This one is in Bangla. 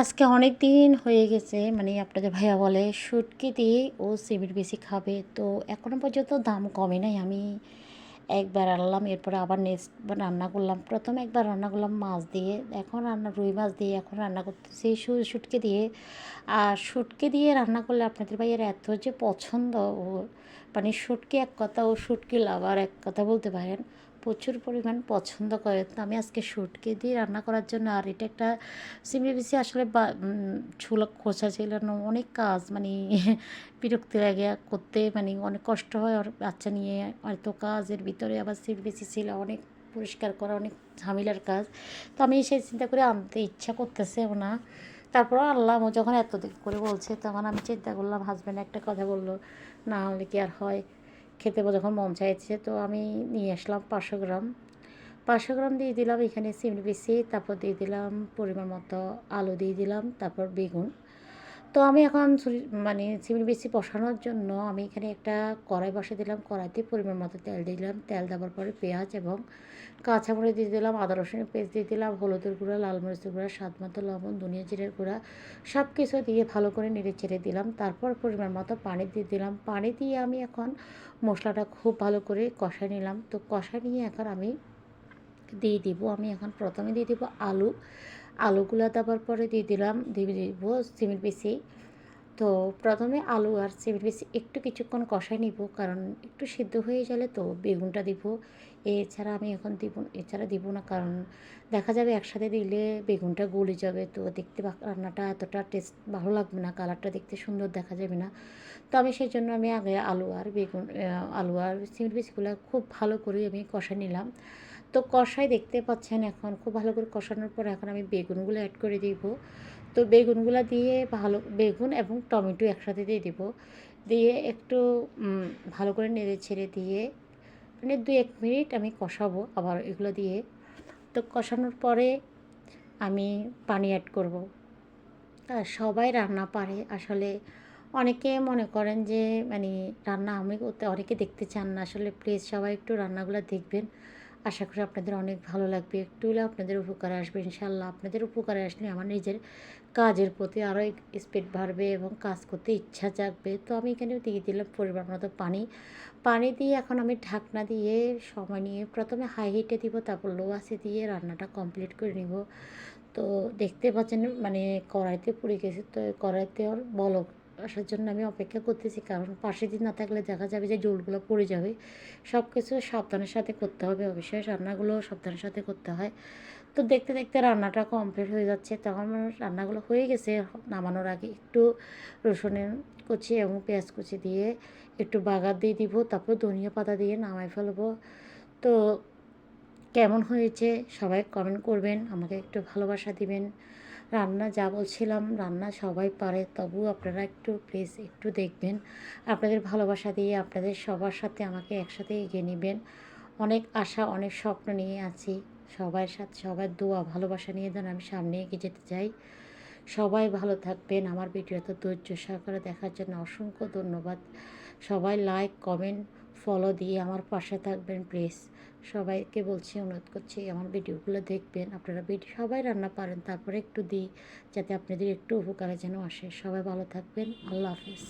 আজকে অনেক দিন হয়ে গেছে মানে আপনাদের ভাইয়া বলে শুটকি দিয়ে ও সিমের বেশি খাবে, তো এখনও পর্যন্ত দাম কমে নাই। আমি একবার আনলাম, এরপরে আবার নেক্সট রান্না করলাম। প্রথম একবার রান্না করলাম মাছ দিয়ে, এখন রান্না রুই মাছ দিয়ে এখন রান্না করতেছি শুটকি দিয়ে। আর শুটকি দিয়ে রান্না করলে আপনাদের ভাইয়ের এত যে পছন্দ, ও মানে শুটকি এক কথা, ও শুটকি লাভার এক কথা বলতে পারেন। প্রচুর পরিমাণ পছন্দ করে। তো আমি আজকে শুটকি দিয়ে রান্না করার জন্য, আর এটা একটা সিমড়ি বেশি আসলে বা ছোলা খোসা ছেলানো অনেক কাজ মানে বিরক্তি লাগে। করতে মানে অনেক কষ্ট হয় আর বাচ্চা নিয়ে। এত কাজের ভিতরে আবার সিট বেশি ছিল, অনেক পরিষ্কার করা, অনেক ঝামেলার কাজ। তো আমি সেই চিন্তা করে আনতে ইচ্ছা করতেছেও না। তারপর আল্লাহ যখন এত দিক করে বলছে, তখন আমি চিন্তা করলাম হাজব্যান্ড একটা কথা বলল, না হলে কি আর হয়? খেতে যখন মন চাইছে, তো আমি নিয়ে আসলাম পাঁচশো গ্রাম। পাঁচশো গ্রাম দিয়ে দিলাম এখানে সিমড়ি বেশি তারপর দিয়ে দিলাম পরিমাণ মতো আলু দিয়ে দিলাম, তারপর বেগুন। তো আমি এখন মানে চিংড়ি বেশি বসানোর জন্য আমি এখানে একটা কড়াই বসে দিলাম, কড়াইতে পরিমাণ মতো তেল দিলাম। তেল দেওয়ার পরে পেঁয়াজ এবং কাঁচামরিচ দিয়ে দিলাম, আদা, রসুনের পেস্ট দিয়ে দিলাম, হলুদের গুঁড়া, লাল মরিচের গুঁড়া, স্বাদ মতো লবণ, ধনিয়া জিরের গুঁড়া সব কিছু দিয়ে ভালো করে নেড়ে ছেড়ে দিলাম। তারপর পরিমাণ মতো পানি দিয়ে দিলাম। পানি দিয়ে আমি এখন মশলাটা খুব ভালো করে কষায় নিলাম। তো কষায় নিয়ে এখন আমি দিয়ে দিব। আমি এখন প্রথমে দিয়ে দিব আলু। আলুগুলা দেওয়ার পরে দিয়ে দিলাম, দিয়ে দিব সিমেন্ট বেশি। তো প্রথমে আলু আর সিমেন্ট বেশি একটু কিছুক্ষণ কষাই নিব, কারণ একটু সিদ্ধ হয়ে গেলে তো বেগুনটা দিব। এছাড়া আমি এখন দিব, এছাড়া দিব না, কারণ দেখা যাবে একসাথে দিলে বেগুনটা গলে যাবে। তো দেখতে রান্নাটা এতটা টেস্ট ভালো লাগবে না, কালারটা দেখতে সুন্দর দেখা যাবে না। তো আমি সেই জন্য আমি আগে আলু আর বেগুন আলু আর সিমেন্ট বেশিগুলো খুব ভালো করে আমি কষা নিলাম। তো কষাই দেখতে পাচ্ছেন এখন। খুব ভালো করে কষানোর পর এখন আমি বেগুনগুলো অ্যাড করে দিব। তো বেগুনগুলো দিয়ে ভালো, বেগুন এবং টমেটো একসাথে দিয়ে দিব। দিয়ে একটু ভালো করে নেড়ে ছেড়ে দিয়ে মানে দু এক মিনিট আমি কষাবো আবার এগুলো দিয়ে। তো কষানোর পরে আমি পানি অ্যাড করব। সবাই রান্না পারে। আসলে অনেকে মনে করেন যে মানে রান্না আমি অনেকে দেখতে চান না। আসলে প্লিজ সবাই একটু রান্নাগুলো দেখবেন। আশা করি আপনাদের অনেক ভালো লাগবে। একটু হলে আপনাদের উপকারে আসবে ইনশাল্লাহ আপনাদের উপকারে আসলে আমার নিজের কাজের প্রতি আরও স্পিড বাড়বে এবং কাজ করতে ইচ্ছা জাগবে। তো আমি এখানে দিয়ে দিলাম পরিমাণ মতো পানি। পানি দিয়ে এখন আমি ঢাকনা দিয়ে সময় নিয়ে প্রথমে হাই হিটে দিব, তারপর লো আসে দিয়ে রান্নাটা কমপ্লিট করে নিব। তো দেখতে পাচ্ছেন মানে কড়াইতে পুড়ে গেছে, তো কড়াইতে ওর বলক আসার জন্য আমি অপেক্ষা করতেছি, কারণ পাশে দিন না থাকলে দেখা যাবে যে জলগুলো পড়ে যাবে। সব কিছু সাবধানের সাথে করতে হবে অবশ্যই, রান্নাগুলো সাবধানের সাথে করতে হয়। তো দেখতে দেখতে রান্নাটা কমপ্লিট হয়ে যাচ্ছে, তখন রান্নাগুলো হয়ে গেছে, নামানোর আগে একটু রসুনের কুচি এবং পেঁয়াজ কুচি দিয়ে একটু বাগার দিয়ে দিব, তারপর ধনিয়া পাতা দিয়ে নামাই ফেলব। তো কেমন হয়েছে সবাই কমেন্ট করবেন, আমাকে একটু ভালোবাসা দিবেন। রান্না যা বলছিলাম, রান্না সবাই পারে তবু আপনারা একটু প্লিজ একটু দেখবেন। আপনাদের ভালোবাসা দিয়ে আপনাদের সবার সাথে আমাকে একসাথে এগিয়ে নেবেন। অনেক আশা, অনেক স্বপ্ন নিয়ে আছি। সবার সাথে, সবার দোয়া, ভালোবাসা নিয়ে যেন আমি সামনে এগিয়ে যেতে চাই। সবাই ভালো থাকবেন। আমার ভিডিওতে ধৈর্য সহকারে দেখার জন্য অসংখ্য ধন্যবাদ। সবাই লাইক কমেন্ট ফলো দিয়ে আমার পাশে থাকবেন প্লিজ সবাইকে বলছি, অনুরোধ করছি আমার ভিডিওগুলো দেখবেন, আপনারা ভিডিও সবাই রান্না পারেন, তারপরে একটু দিই, যাতে আপনাদের একটু উপকারে যেন আসে। সবাই ভালো থাকবেন, আল্লাহ হাফিজ।